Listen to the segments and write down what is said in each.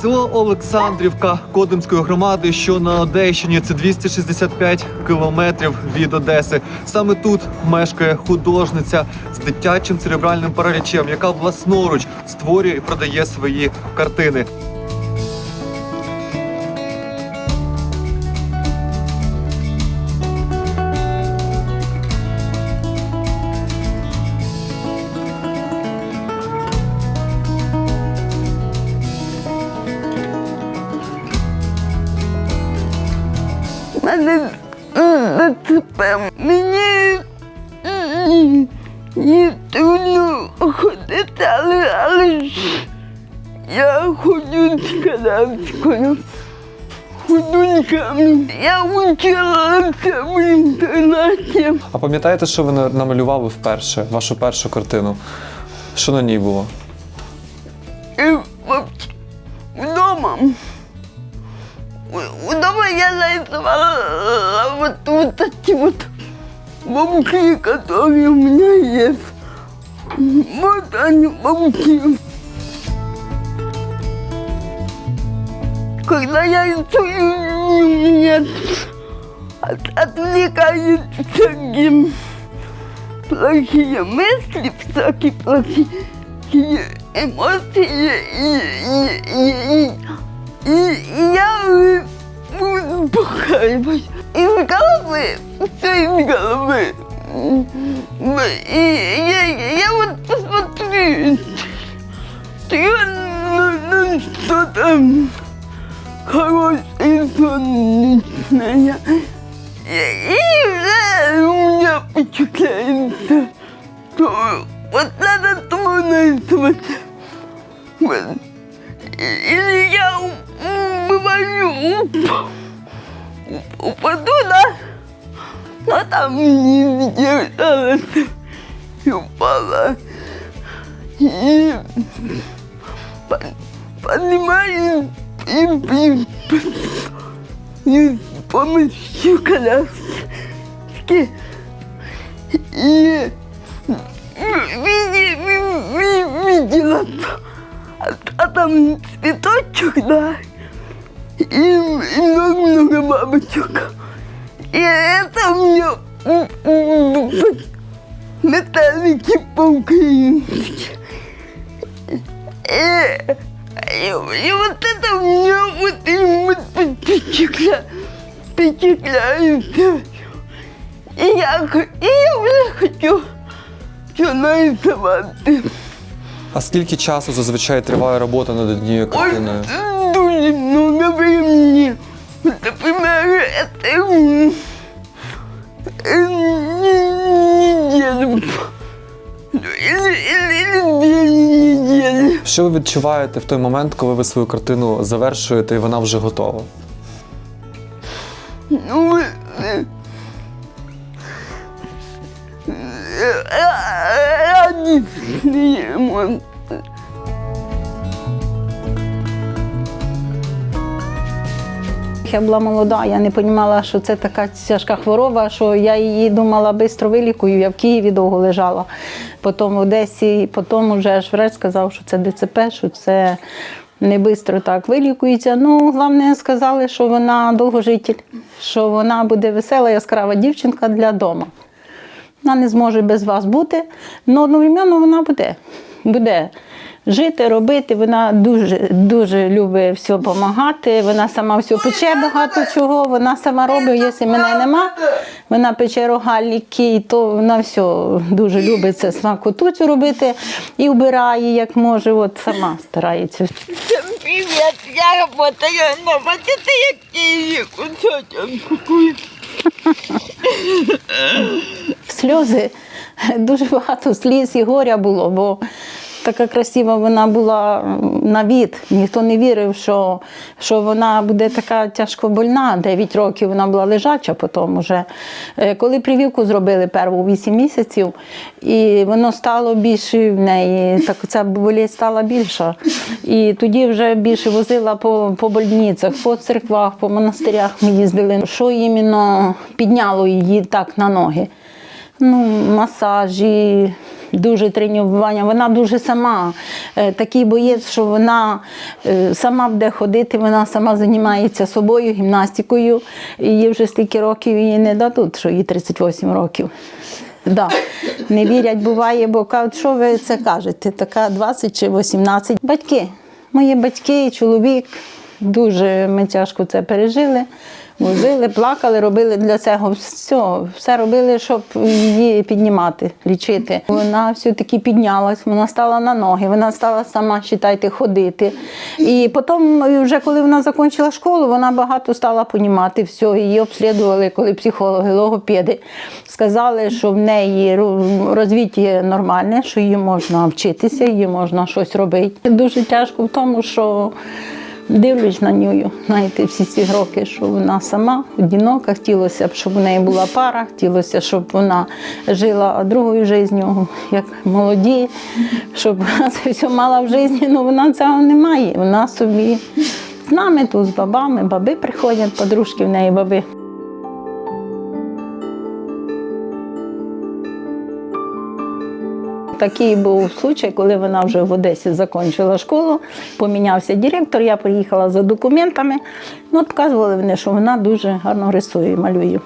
Село Олександрівка Кодимської громади, що на Одещині, це 265 кілометрів від Одеси. Саме тут мешкає художниця з дитячим церебральним паралічем, яка власноруч створює і продає свої картини. Мене ДТП. Мені не трудно ходити, але, але ж я ходжу з коляскою. Худуньками. Я вчилася в інтернаті. А пам'ятаєте, що ви на- намалювали вперше, вашу першу картину? Що на ній було? Вдома У- Вдома я нарисовала вот, вот эти вот бабки, которые у меня есть. Вот они, бабки. Когда я рисую, меня от- отвлекается гим плохие мысли, всякие плохие эмоции, и, и, и, все из головы. М, И я, я вот посмотрю, я на, на что-то хорошее, солнечное. И, и уже у меня впечатляется, что вот надо то нарисовать. Вот. И- Или я м, бываю уп- упаду, да? Но там не держалась и упала. И по- поднимаюсь и, и, и с помощью коляски. И видела, а, а там цветочек, да, и много-много бабочек. И это у меня м, м, по-украински. И, и, и вот это у меня вот, и вот впечатля, впечатляет. И я, и я уже хочу все нарисувати. А скільки часу зазвичай триває робота над однією Ой, картиною? дуже времени. Например, это м, э, не- неделю. Или, или, или две недели. Що ви відчуваєте в той момент, коли ви свою картину завершуєте і вона вже готова? Ну, э, э, Я була молода, я не розуміла, що це така тяжка хвороба, що я її думала швидко вилікую. Я в Києві довго лежала, потім в Одесі, потім вже врач сказав, що це ДЦП, що це не швидко так вилікується. Ну, головне, сказали, що вона довгожитель, що вона буде весела, яскрава дівчинка для дому. Вона не зможе без вас бути, але одновременно вона буде. Буде жити, робити. Вона дуже дуже любить все допомагати. Вона сама все пече багато чого. Вона сама робить, якщо мене нема. Вона пече рогаліки, то вона все дуже любить це смакоту робити і вбирає, як може. От сама старається. Всем привет, я работаю на бачите, який кусочок сльози, дуже багато сліз і горя було, бо така красива вона була на від. Ніхто не вірив, що, що вона буде така тяжко больна. 9 років вона була лежача, потім вже. Е, Коли прививку зробили перву 8 місяців, і воно стало більше в неї, так ця болість стала більша. І тоді вже більше возила по, по больницях, по церквах, по монастирях ми їздили. Що іменно підняло її так на ноги? Ну, масажі, дуже тренування. Вона дуже сама е, такий боєць, що вона е, сама буде ходити, вона сама займається собою, гімнастикою. Їй вже стільки років їй не дадуть, що їй 38 років. Да. Не вірять, буває, бо кажуть, що ви це кажете? Така 20 чи 18. Батьки, мої батьки, чоловік, дуже ми тяжко це пережили. Возили, плакали, робили для цього все, все робили, щоб її піднімати, лічити. Вона все-таки піднялась, вона стала на ноги, вона стала сама, считайте, ходити. І потім, вже коли вона закінчила школу, вона багато стала понімати все. Її обслідували, коли психологи, логопеди сказали, що в неї ро- розвиття нормальне, що її можна вчитися, її можна щось робити. Дуже тяжко в тому, що Дивлюсь на нього, знаєте, всі ці роки, що вона сама одинока, хотілося б, щоб у неї була пара, хотілося, щоб вона жила другою життю, як молоді, щоб вона це все мала в житті, але вона цього не має. Вона собі з нами тут, з бабами, баби приходять, подружки в неї баби. Такий був случай, коли вона вже в Одесі закінчила школу, помінявся директор, я приїхала за документами. Ну, показували вони, що вона дуже гарно рисує, малює.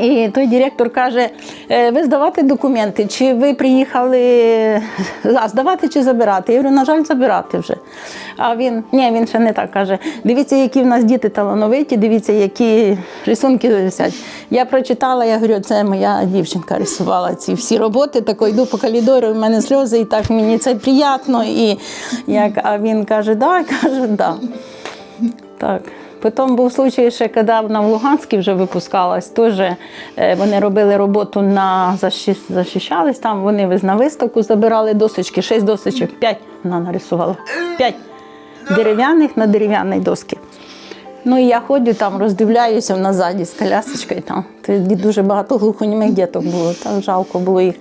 І той директор каже: «Е, ви здавати документи, чи ви приїхали а, здавати чи забирати? Я говорю, на жаль, забирати вже. А він, ні, він ще не так каже. Дивіться, які в нас діти талановиті, дивіться, які рисунки висять. Я прочитала, я говорю, це моя дівчинка рисувала ці всі роботи. Тако йду по коридору, в мене сльози, і так мені це приємно. І як, а він каже, да, каже, да. Так. Потім був случай, ще коли вона в Луганській вже випускалась, теж е, вони робили роботу на захищались там, вони на виставку забирали досочки, шість досочок, п'ять вона нарисувала. П'ять дерев'яних на дерев'яній доски. Ну і я ходжу там, роздивляюся вона ззаді з колясочкою. Там тоді дуже багато глухонімих діток було. Так жалко було їх.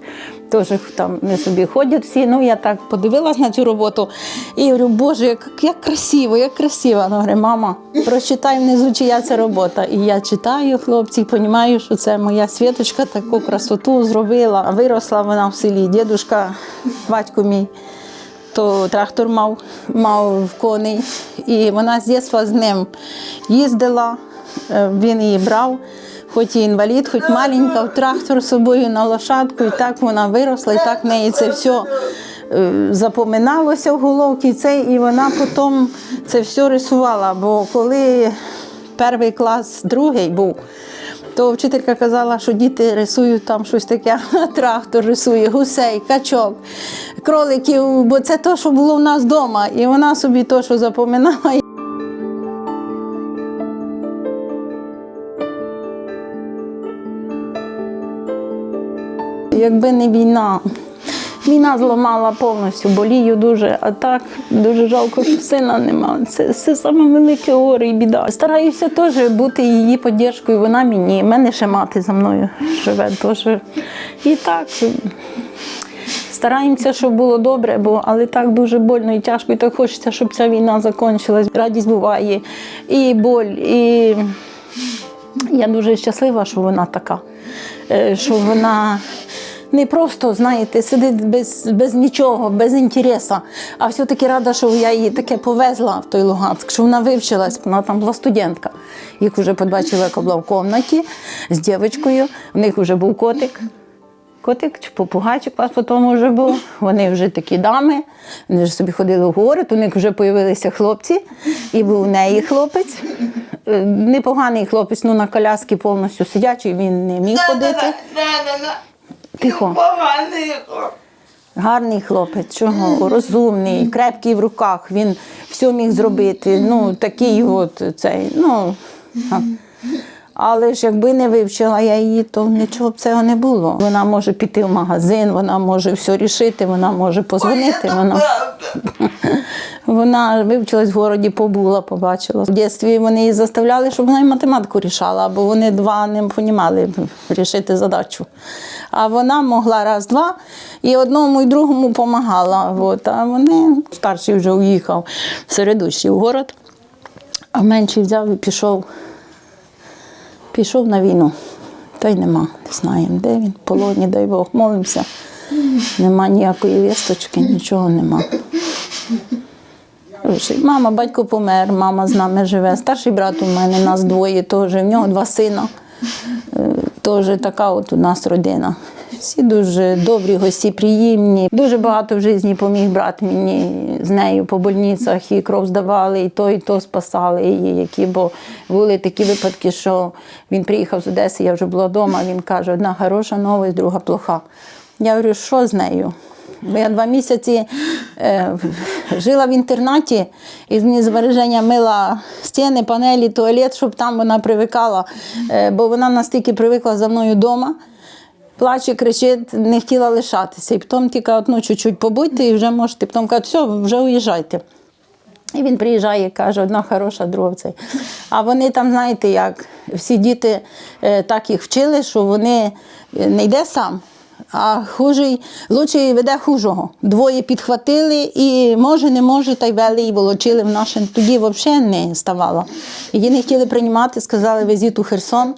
Теж там не собі ходять всі. Ну я так подивилась на цю роботу і говорю, Боже, як, як красиво, як красиво. Вона говорить, мама, прочитай внизу, чия це робота. І я читаю, хлопці, розумію, що це моя світочка таку красоту зробила. Виросла вона в селі. Дідушка, батько мій то трактор мав, мав коней, і вона з дитинства з ним їздила, е, він її брав, хоч і інвалід, хоч маленька, в трактор з собою на лошадку, і так вона виросла, і так в неї це все запоминалося в головці, це, і вона потім це все рисувала. Бо коли перший клас, другий був, то вчителька казала, що діти рисують там щось таке, трактор рисує, гусей, качок, кроликів, бо це те, що було в нас вдома. І вона собі то, що запоминала. Якби не війна, війна зламала повністю, болію дуже, а так дуже жалко, що сина нема. Це, це саме велике горе і біда. Стараюся теж бути її підтримкою, вона мені. Мене ще мати за мною живе теж. І так. Стараємося, щоб було добре, бо але так дуже больно і тяжко, і так хочеться, щоб ця війна закінчилась. Радість буває, і боль, і я дуже щаслива, що вона така, е, що вона не просто, знаєте, сидить без, без нічого, без інтересу, а все-таки рада, що я її таке повезла в той Луганськ, що вона вивчилась, вона там була студентка. Їх вже побачила, яка була в кімнаті з дівчинкою, у них вже був котик. Котик чи попугайчик у вас потім вже був. Вони вже такі дами, вони вже собі ходили в город, у них вже з'явилися хлопці, і був у неї хлопець. Е, Непоганий хлопець, ну на коляски повністю сидячий, він не міг ходити. Тихо. Гарний хлопець, чого? Розумний, крепкий в руках, він все міг зробити. Ну, такий от цей. Ну, але ж якби не вивчила я її, то нічого б цього не було. Вона може піти в магазин, вона може все рішити, вона може позвонити. Вона... Вона вивчилась в городі, побула, побачила. В дитинстві вони її заставляли, щоб вона і математику рішала, бо вони два не розуміли рішити задачу. А вона могла раз-два і одному і другому допомагала. От. А вони старший вже уїхав в середущий в город, а менший взяв і пішов, пішов на війну. Та й нема, не знаємо, де він, в полоні, дай Бог, молимося. Нема ніякої вісточки, нічого нема. Мама, батько помер, мама з нами живе. Старший брат у мене, нас двоє теж. В нього два сина. Е, Теж така от у нас родина. Всі дуже добрі, гостєприємні. Дуже багато в житті поміг брат мені з нею по больницях і кров здавали, і то, і то спасали її. Які, бо були такі випадки, що він приїхав з Одеси, я вже була вдома. Він каже: одна хороша новость, друга плоха. Я говорю, що з нею? Бо я два місяці жила в інтернаті і з звареження мила стіни, панелі, туалет, щоб там вона привикала. Е, бо вона настільки привикла за мною вдома. Плаче, кричить, не хотіла лишатися. І потім тільки одну чуть-чуть побудьте і вже можете. Потім каже, все, вже уїжджайте. І він приїжджає і каже, одна хороша, друга цей. А вони там, знаєте, як всі діти е, так їх вчили, що вони е, не йде сам, а хужий, лучше веде хужого. Двоє підхватили і може, не може, та й вели і волочили в наше. Тоді взагалі не ставало. Її не хотіли приймати, сказали, везіть у Херсон,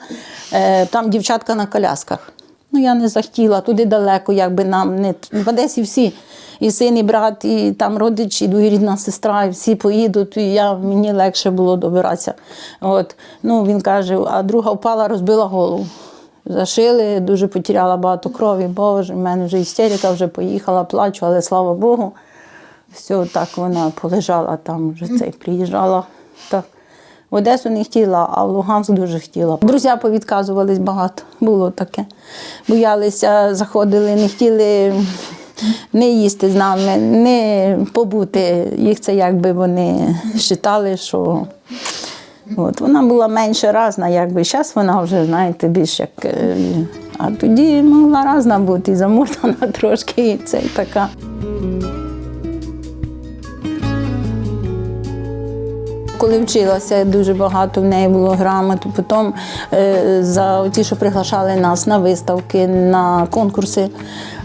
е, там дівчатка на колясках. Ну, я не захотіла, туди далеко, якби нам не в Одесі всі. І син, і брат, і там родичі, і двоюрідна сестра, і всі поїдуть, і я, мені легше було добиратися. От. Ну, він каже, а друга впала, розбила голову. Зашили, дуже потеряла багато крові. Боже, в мене вже істерика, вже поїхала, плачу, але слава Богу. Все, так вона полежала там, вже цей приїжджала. Так. В Одесу не хотіла, а в Луганськ дуже хотіла. Друзі повідказувались багато, було таке. Боялися, заходили, не хотіли не їсти з нами, не побути. Їх це якби вони вважали, що От, вона була менше разна, якби зараз вона вже, знаєте, більш як. е, А тоді могла разна бути і замотана трошки, і це така. Коли вчилася, дуже багато в неї було грамот. Потім е, за ті, що приглашали нас на виставки, на конкурси,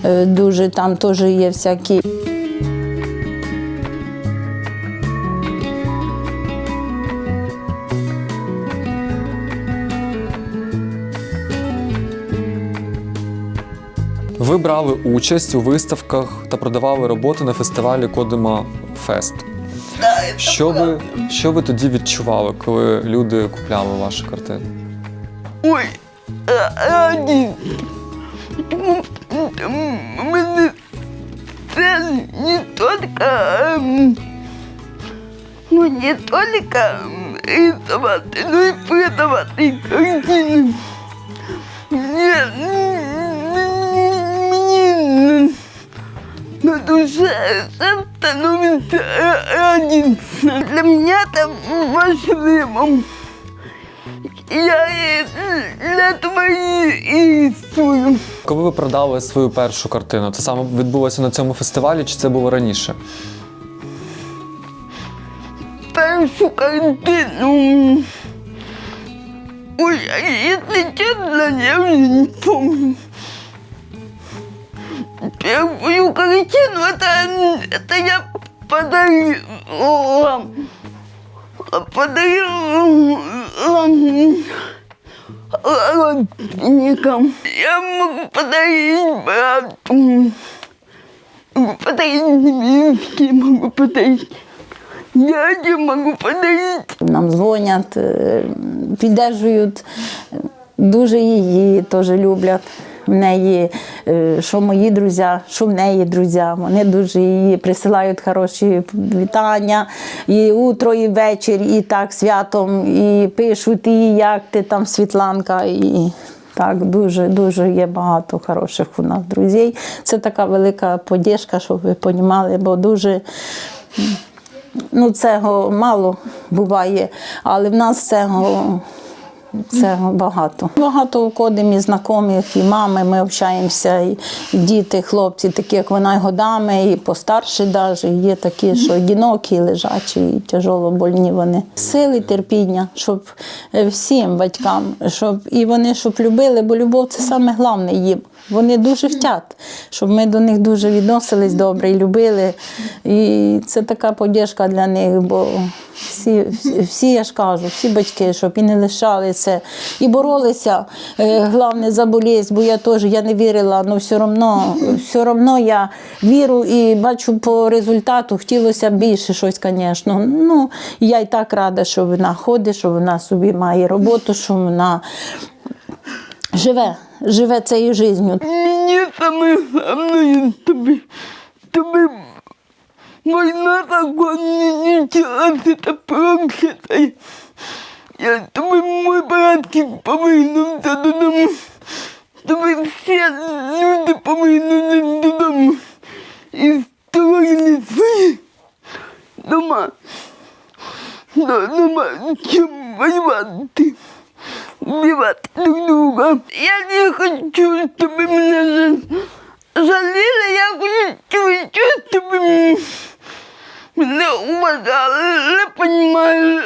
е, дуже там теж є всякі. Ви брали участь у виставках та продавали роботи на фестивалі Кодима Фест. Що ви, що ви тоді відчували, коли люди купляли ваші картини? Ой, а- один. Мене це не тільки, ем, ну не тільки рисувати, ну і продавати картини. Мені, душе все становится один. Для меня это важливо. Я для твоїх і рисую. Коли ви продали свою першу картину, це саме відбулося на цьому фестивалі, чи це було раніше? першу картину. Ой, если честно, я уже не помню. Первую картину это, это я подарила. Подарила родственникам. Я могу подарить брату. Могу подарить невестке, могу подарить дяде, могу подарить Нам дзвонять, е, піддержують, е, дуже її теж люблять. В неї, е, що мої друзі, що в неї друзі. Вони дуже її присилають хороші вітання і утро, і вечір, і так святом, і пишуть, і як ти там Світланка. І так, дуже, дуже є багато хороших у нас друзів. Це така велика подяжка, щоб ви розуміли, бо дуже. Ну, цього мало буває, але в нас цього, цього багато. Багато у кодимі знайомих, і мами, ми общаємося, і, діти, хлопці, такі, як вона, і годами, і постарші навіть. Є такі, що одинокі, лежачі, і тяжело больні вони. Сили, терпіння, щоб е, всім батькам, щоб і вони щоб любили, бо любов це саме головне їм. Вони дуже хочуть, щоб ми до них дуже відносились добре і любили. І це така подяжка для них, бо Всі, всі, я ж кажу, всі батьки, щоб і не лишали це. І боролися, е, головне, за болість, бо я теж я не вірила, але все одно, все одно я вірю і бачу по результату, хотілося більше щось, звісно. Ну, я і так рада, що вона ходить, що вона собі має роботу, що вона живе, живе цією життю. Мені саме головне тобі, тобі війна закончилася та проклята. Я тобі мой братки повернувся додому. Тобі всі люди повернули додому. І створили свої дома. Но нема чим воювати. Убивать друг друга. Я не хочу, чтобы меня за- Я хочу, чтобы м- меня уважали. Я понимаю,